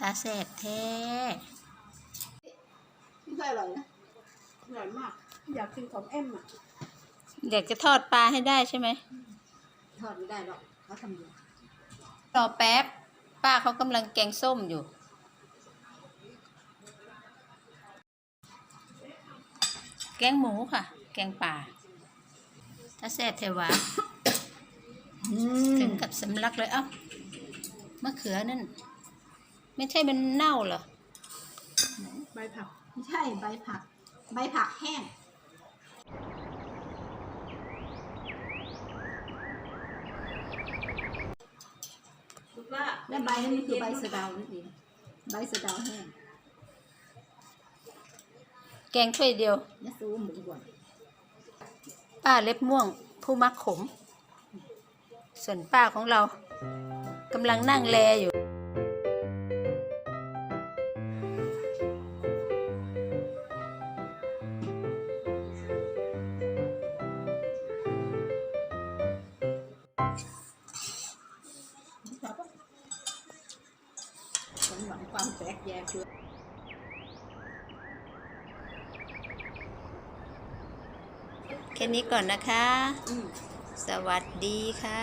ตาแสบแท้นี่ก็อร่อยนะอร่อยมาก อยากกินของเอ็มอะเดี๋ยวจะทอดปลาให้ได้ใช่ไหมทอดไม่ได้หรอกเขาทำอยู่รอแป๊บ ป้าเขากำลังแกงส้มอยู่ แกงหมูค่ะ แกงป่าถ้าแซ่บเทวะ ถึงกับสำลักเลยเอ้ามะเขือนั่น ไม่ใช่มันเน่าเหรอ ใบผัก ไม่ใช่ใบผัก ใบผักแห้งและใบนั้นมันคือใบสะเดานั่นเองใบสะเดาแห้งแกงถ้วยเดียวยาซูหมูบวนป้าเล็บม่วง ผู้มักขม ส่วนป้าของเรากำลังนั่งแลอยู่ ความแตกแยกคือแค่นี้ก่อนนะคะอืมสวัสดีค่ะ